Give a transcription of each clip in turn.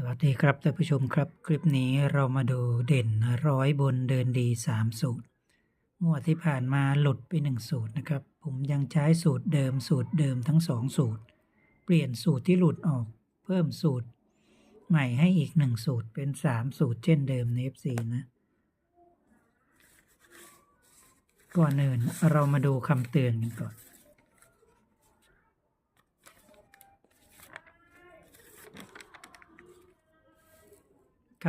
สวัสดีครับท่านผู้ชมครับ คลิปนี้เรามาดูเด่นร้อยบนเดินดีสามสูตร งวดที่ผ่านมาหลุดไปหนึ่งสูตรนะครับ ผมยังใช้สูตรเดิมสูตรเดิมทั้งสองสูตร เปลี่ยนสูตรที่หลุดออก เพิ่มสูตร ใหม่ให้อีกหนึ่งสูตรเป็นสามสูตรเช่นเดิมใน FC นะก่อนอื่นเรามาดูคำเตือนกันก่อน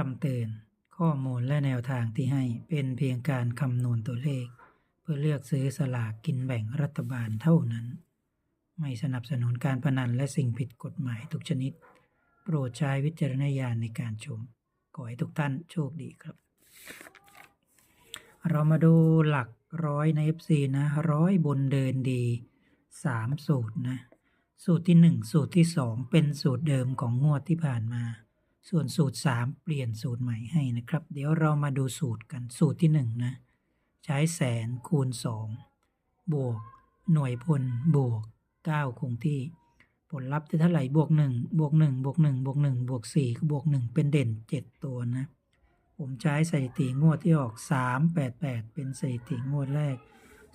ำเตือน ข้อมูลและแนวทางที่ให้เป็นเพียงการคำนวณตัวเลข เพื่อเลือกซื้อสลากกินแบ่งรัฐบาลเท่านั้น ไม่สนับสนุนการพนันและสิ่งผิดกฎหมายทุกชนิด โปรดใช้วิจารณญาณในการชม ขอให้ทุกท่านโชคดีครับ เรามาดูหลักร้อยใน FC นะร้อยบนเดินดี 3 สูตรนะ สูตรที่ 1 สูตรที่ 2 เป็นสูตรเดิมของงวดที่ผ่านมา ส่วนสูตร 3 เปลี่ยนสูตรใหม่ให้นะครับ เดี๋ยวเรามาดูสูตรกันสูตรที่ 1 นะ ใช้แสนคูณ 2 บวก หน่วยพลบวก 9 คงที่ ผลลัพธ์จะเท่าไหร่บวก 1 บวก 1 บวก 1 บวก 1 บวก4ก็บวก 1 เป็นเด่น 7 ตัวนะ ผมใช้สถิติงวดที่ออก 388 เป็นสถิติงวดแรก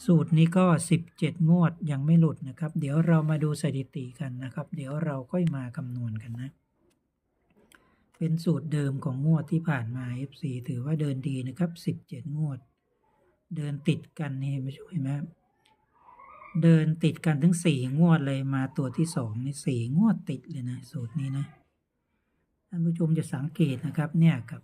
สูตรนี้ก็ 17 งวดยังไม่หลุดนะครับ เดี๋ยวเรามาดูสถิติกันนะครับ เดี๋ยวเราค่อยมาคำนวณกันนะ เป็นสูตรเดิมของงวดที่ผ่านมา FC ถือว่าเดินดีนะครับ 17 งวด เดินติดกันนี่ไม่ใช่ไหมครับเดินติดกันถึง4งวดเลยมาตัวที่2นี่สี่งวดติดเลยนะสูตรนี้นะท่านผู้ชมจะสังเกตนะครับเนี่ยครับ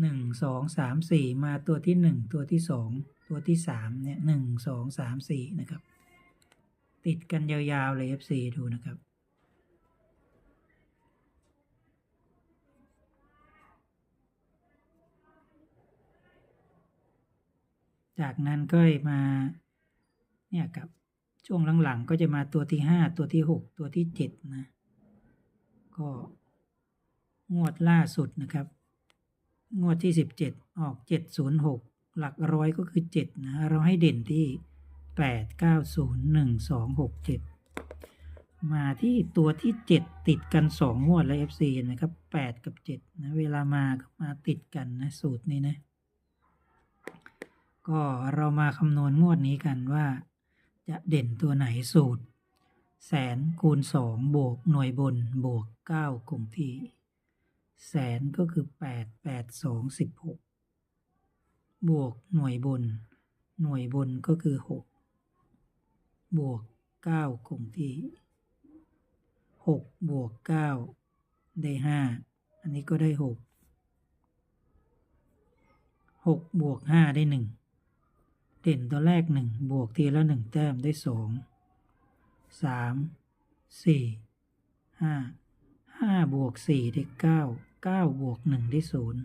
หนึ่งสองสามสี่มาตัวที่หนึ่งตัวที่สองตัวที่สามเนี่ยหนึ่งสองสามสี่นะครับ ติดกันยาวๆเลย FC ดูนะครับ จากนั้นก็มา เนี่ยครับ ช่วงหลังๆ ก็จะมาตัวที่ห้าตัวที่หกตัวที่เจ็ดนะ ก็งวดล่าสุดนะครับ งวดที่17ออก706หกหลักร้อยก็คือ7นะเราให้เด่นที่8 9 0 1 2 6 7มาที่ตัวที่7ติดกัน2งงวดแล้ว FC เห็นไหมครับ8กับ7นะเวลามาก็มาติดกันนะสูตรนี้นะ ก็เรามาคำนวณงวดนี้กันว่า จะเด่นตัวไหนสูตร แสนคูณ2บวกหน่วยบนบวก9คงที่ แสนก็คือแปดแปดสองสิบหกบวกหน่วยบน หน่วยบนก็คือหกบวกเก้าคงที่หกบวกเก้าได้ห้าอันนี้ก็ได้หกหกบวกห้าได้หนึ่ง เด่นตัวแรกหนึ่งบวกทีละหนึ่งแต้มได้สองสามสี่ห้าห้าบวกสี่ได้เก้าเก้าบวกหนึ่งได้ศูนย์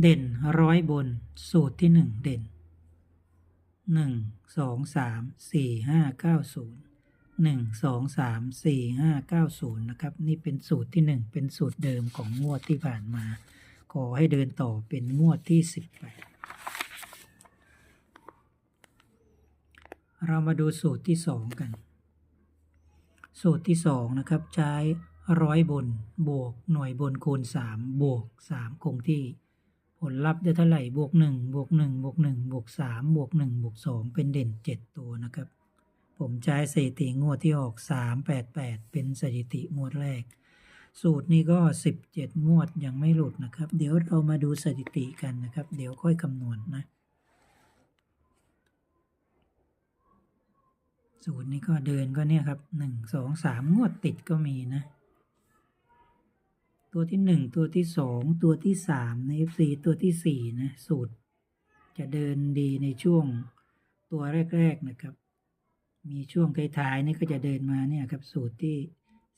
เด่นร้อยบนสูตรที่หนึ่งเด่นหนึ่งสองสามสี่ห้าเก้าศูนย์หนึ่งสองสามสี่ห้าเก้าศูนย์นะครับนี่เป็นสูตรที่หนึ่งเป็นสูตรเดิมของงวดที่ผ่านมา ขอให้เดินต่อเป็นงวดที่สิบแปดเรามาดูสูตรที่สองกัน สูตรที่สองนะครับใช้ร้อยบนบวกหน่วยบนคูณสามบวกสามคงที่ ผลลัพธ์ได้เท่าไหร่บวกหนึ่งบวกหนึ่งบวกหนึ่งบวกสามบวกหนึ่งบวกสองเป็นเด่นเจ็ดตัวนะครับ ผมใช้สถิติงวดที่ออกสามแปดแปดเป็นสถิติงวดแรก สูตรนี้ก็สิบเจ็ดงวดยังไม่หลุดนะครับ เดี๋ยวเรามาดูสถิติกันนะครับ เดี๋ยวค่อยคำนวณนะสูตรนี้ก็เดินก็เนี่ยครับหนึ่งสองสามงวดติดก็มีนะ ตัวที่หนึ่งตัวที่สองตัวที่สามใน FC ตัวที่สี่นะ สูตรจะเดินดีในช่วงตัวแรก ๆ นะครับ มีช่วงท้ายๆนี่ก็จะเดินมาเนี่ยครับสูตรที่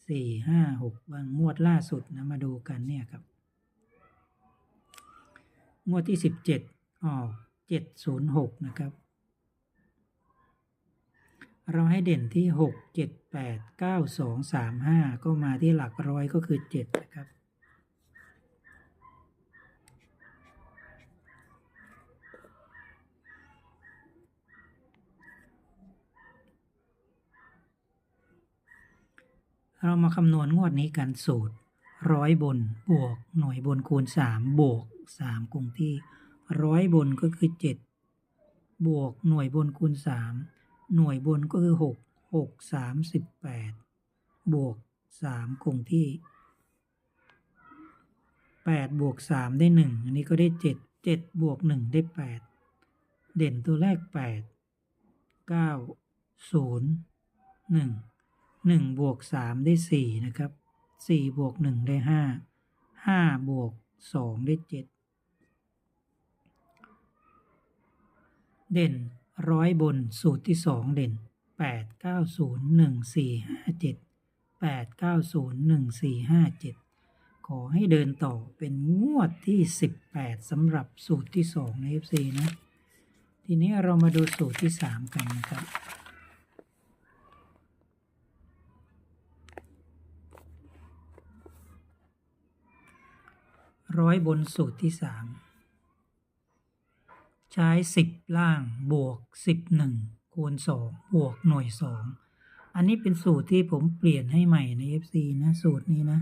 สี่ห้าหกบางงวดล่าสุดนะมาดูกันเนี่ยครับ งวดที่สิบเจ็ดออกเจ็ดศูนย์หกนะครับ เราให้เด่นที่หกเจ็ดแปดเก้าสองสามห้าก็มาที่หลักร้อยก็คือเจ็ดนะครับ เรามาคำนวณงวดนี้กันสูตรร้อยบนบวกหน่วยบนคูณสามบวกสามคงที่ร้อยบนก็คือเจ็ดบวกหน่วยบนคูณสามหน่วยบนก็คือหกหกสามสิบแปดบวกสามคงที่แปดบวกสามได้หนึ่งอันนี้ก็ได้เจ็ดเจ็ดบวกหนึ่งได้แปดเด่นตัวแรกแปดเก้าศูนย์หนึ่งบวกสามได้สี่นะครับสี่บวกหนึ่งได้ห้าห้าบวกสองได้เจ็ดเด่นร้อยบนสูตรที่สองเด่นแปดเก้าศูนย์หนึ่งสี่ห้าเจ็ดแปดเก้าศูนย์หนึ่งสี่ห้าเจ็ดขอให้เดินต่อเป็นงวดที่สิบแปดสำหรับสูตรที่สองใน FC นะ ทีนี้เรามาดูสูตรที่สามกันนะครับ ร้อยบนสูตรที่สามใช้สิบล่างบวกสิบหนึ่งคูณสองบวกหน่วยสองอันนี้เป็นสูตรที่ผมเปลี่ยนให้ใหม่ใน FC นะสูตรนี้นะ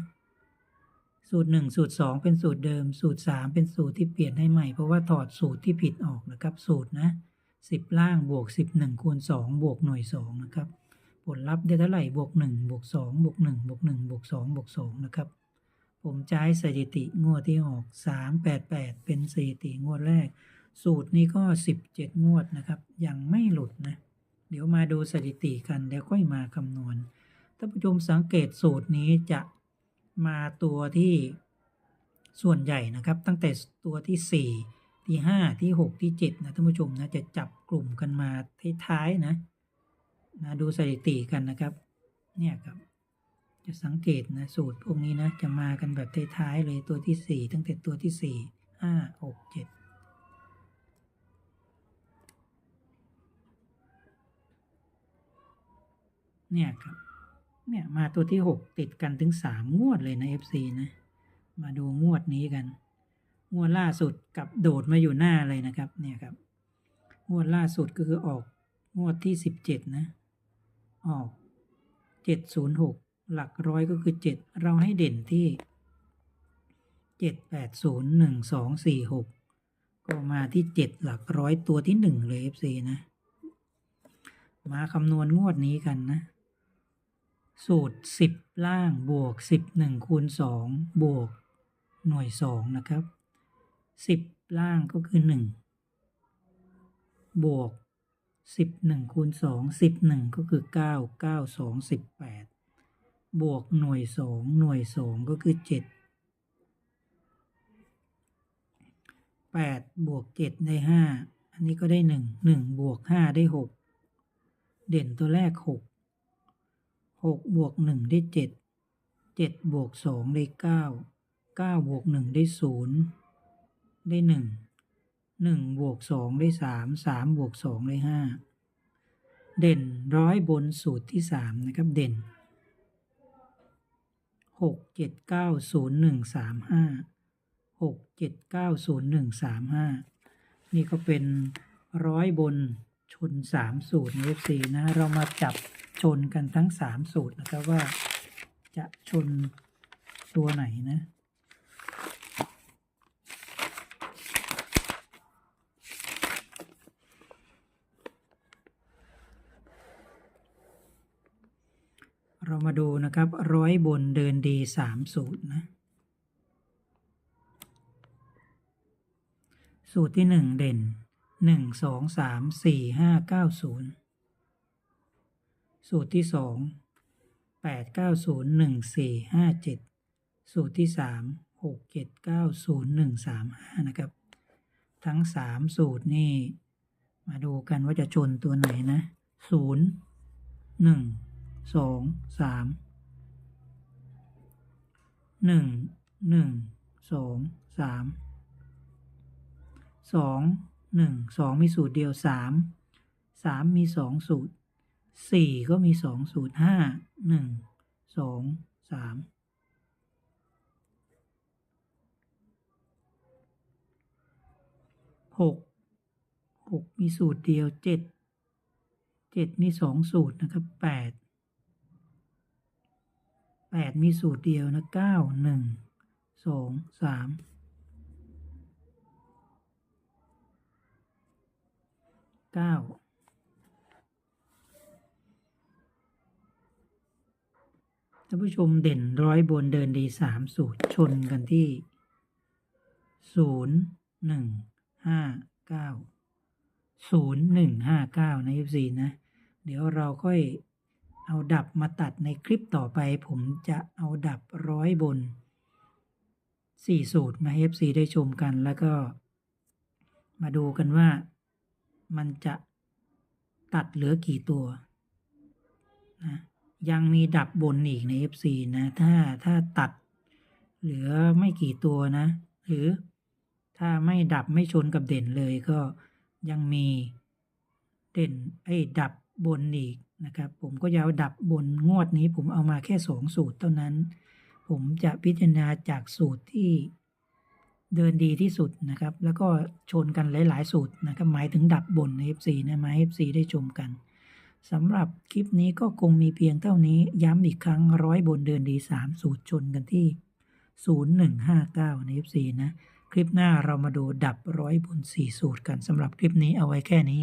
สูตรหนึ่งสูตรสองเป็นสูตรเดิม สูตรสามเป็นสูตรที่เปลี่ยนให้ใหม่ เพราะว่าถอดสูตรที่ผิดออกนะครับ สูตรนะสิบล่างบวกสิบหนึ่งคูณสองบวกหน่วยสองนะครับผลลัพธ์ได้เท่าไหร่บวกหนึ่งบวกสองบวกหนึ่งบวกหนึ่งบวกสองบวกสองนะครับ ผมใช้สถิติงวดที่ออกสามแปดแปดเป็นสถิติงวดแรก สูตรนี้ก็สิบเจ็ดงวดนะครับ ยังไม่หลุดนะ เดี๋ยวมาดูสถิติกันแล้วค่อยมาคำนวณท่านผู้ชมสังเกตสูตรนี้จะมาตัวที่ส่วนใหญ่นะครับ ตั้งแต่ตัวที่สี่ที่ห้าที่หกที่เจ็ดนะท่านผู้ชมนะจะจับกลุ่มกันมาท้ายๆนะนะ ดูสถิติกันนะครับ เนี่ยครับ จะสังเกตนะสูตรพวกนี้นะจะมากันแบบท้ายๆเลยตัวที่สี่ตั้งแต่ตัวที่สี่ห้าหกเจ็ดเนี่ยครับ เนี่ยมาตัวที่หกติดกันถึงสามงวดเลยนะ FC นะ มาดูงวดนี้กัน งวดล่าสุดกับโดดมาอยู่หน้าเลยนะครับ เนี่ยครับ งวดล่าสุดก็คือออกงวดที่สิบเจ็ดนะ ออกเจ็ดศูนย์ หลักร้อยก็คือเจ็ดเราให้เด่นที่เจ็ดแปดศูนย์หนึ่งสองสี่หกก็มาที่เจ็ดหลักร้อยตัวที่หนึ่งเลย FC นะ มาคำนวณงวดนี้กันนะ สูตรสิบล่างบวกสิบหนึ่งคูณสองบวกหน่วยสองนะครับสิบล่างก็คือหนึ่งบวกสิบหนึ่งคูณสองสิบหนึ่งก็คือเก้าเก้าสองสิบแปด บวกหน่วยสองหน่วยสองก็คือเจ็ดแปดบวกเจ็ดได้ห้าอันนี้ก็ได้หนึ่งหนึ่งบวกห้าได้หกเด่นตัวแรกหกหกบวกหนึ่งได้เจ็ดเจ็ดบวกสองได้เก้าเก้าบวกหนึ่งได้ศูนย์ได้หนึ่งหนึ่งบวกสองได้สามสามบวกสองได้ห้าเด่นร้อยบนสูตรที่สามนะครับเด่น หกเจ็ดเก้าศูนย์หนึ่งสามห้าหกเจ็ดเก้าศูนย์หนึ่งสามห้านี่ก็เป็นร้อยบนชนสามสูตรใน FC นะ เรามาจับชนกันทั้งสามสูตรนะครับว่าจะชนตัวไหนนะ เรามาดูนะครับ ร้อยบนเดินดีสามสูตรนะ สูตรที่หนึ่งเด่นหนึ่งสองสามสี่ห้าเก้าศูนย์สูตรที่สองแปดเก้าศูนย์หนึ่งสี่ห้าเจ็ดสูตรที่สามหกเจ็ดเก้าศูนย์หนึ่งสามห้านะครับ ทั้งสามสูตรนี่ มาดูกันว่าจะชนตัวไหนนะศูนย์หนึ่ง สองสามหนึ่งหนึ่งสองสามสองหนึ่งสองมีสูตรเดียวสามสามมีสองสูตรสี่ก็มีสองสูตรห้าหนึ่งสองสามหกหกมีสูตรเดียวเจ็ดเจ็ดมีสองสูตรนะครับแปด แปดมีสูตรเดียวนะเก้าหนึ่งสองสามเก้าท่านผู้ชมเด่นร้อยบนเดินดีสามสูตรชนกันที่ศูนย์หนึ่งห้าเก้าศูนย์หนึ่งห้าเก้าใน FC นะ เดี๋ยวเราค่อย เอาดับมาตัดในคลิปต่อไป ผมจะเอาดับร้อยบนสี่สูตรมาให้ FC ได้ชมกันแล้วก็ มาดูกันว่ามันจะตัดเหลือกี่ตัวนะยังมีดับบนอีกใน FC นะถ้าถ้าตัดเหลือไม่กี่ตัวนะ หรือถ้าไม่ดับไม่ชนกับเด่นเลยก็ยังมีเด่นไอ้ดับ บนอีกนะครับ ผมก็จะเอาดับบนงวดนี้ ผมเอามาแค่สองสูตรเท่านั้น ผมจะพิจารณาจากสูตรที่เดินดีที่สุดนะครับ แล้วก็ชนกันหลายๆ สูตรนะครับ หมายถึงดับบนใน FC นะมา FC ได้ชมกันสำหรับคลิปนี้ก็คงมีเพียงเท่านี้ย้ำอีกครั้งร้อยบนเดินดี 3 สูตรชนกันที่ 0159 ใน FC นะ คลิปหน้าเรามาดูดับร้อยบน 4 สูตรกันสำหรับคลิปนี้เอาไว้แค่นี้